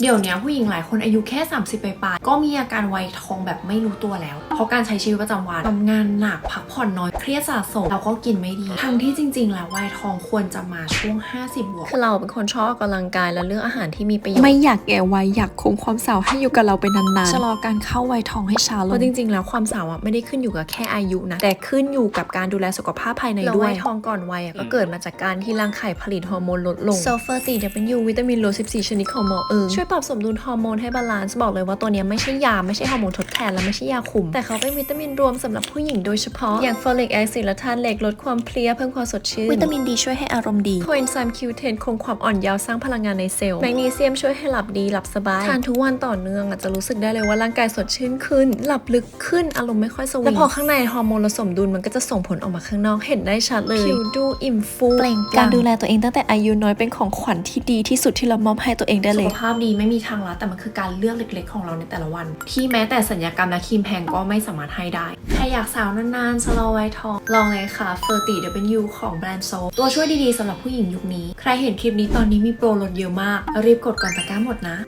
เดี๋ยวเนี้ยผู้หญิงหลายคนอายุแค่ 30 ไปปลายๆก็มีอาการวัยทองแบบไม่รู้ตัวแล้ว เพราะการใช้ชีวิตประจำวันทำงานหนักพักผ่อนน้อยเครียดสะสมแล้วก็กินไม่ดี ทั้งที่จริง ๆ แล้ววัยทองควรจะมาช่วง 50 บวกคือเราเป็นคนชอบออกกำลังกายและเลือกอาหารที่มีประโยชน์ไม่อยากแก่วัยอยากคงความสาวให้อยู่กับเราไปนานๆชะลอการเข้าวัยทองให้ช้าลเพงราะจริง ๆ แล้วความสาวอะไม่ได้ขึ้นอยู่กับแค่อายุนะแต่ขึ้นอยู่กับการดูแลสุขภาพภายในแล้วด้วยวัยทองก่อนวัยอะก็เกิดมาจากการที่ร่างไข่ผลิตฮอร์โมนลดลงซัลเฟอร์ตีจะเป็นยูวิตามินโล14ชนิดของหมอเอิงช่วยปรับสมดุลฮอร์โมนให้บาลานซ์บอกเลยว่าตัวเนี้ยไม่ใช่ยาไม่ใช่ฮอร์โมนทดแทนและไม่ใช่ยาคุม แต่เขาเป็นวิตามินรวมสำหรับผู้หญิงโดยเฉพาะอย่างโฟลิกแอซิดและธาตุเหล็กลดความเพลียเพิ่มความสดชื่นวิตามินดีช่วยให้อารมณ์ดีโคเอนไซม์ Q10 คงความอ่อนเยาว์สร้างพลังงานในเซลล์แมกนีเซียมช่วยให้หลับดีหลับสบายทานทุกวันต่อเนื่องอาจจะรู้สึกได้เลยว่าร่างกายสดชื่นขึ้น หลับลึกขึ้นอารมณ์ไม่ค่อยสวิงแต่พอข้างในฮอร์โมนเราสมดุลมันก็จะส่งผลออกมาข้างนอกเห็นได้ชัดเลยผิวดูอิ่มฟูเปล่งปลั่งการดูแลตัวเองตั้งแต่อายุน้อยเป็นของขวัญที่ดีที่สุดที่เรามอบให้ตัวเองได้เลสุยขภาพดีไม่มีทางลัดแต่มันคือการเลือกเล็ก ๆ ของเราในแต่ละวัน ที่แม้แต่สัญญกรรมและครีมแพงก็ไม่สามารถให้ได้ ใครอยากสาวนานๆชะลไวท์ทอง ลองเลยค่ะเฟอร์ติเดเป็นยูของแบรนด์โซตัวช่วยดีๆสำหรับผู้หญิงยุคนี้ ใครเห็นคลิปนี้ตอนนี้มีโปรลดเยอะมากรีบกดก่อนตะกร้าหมดนะ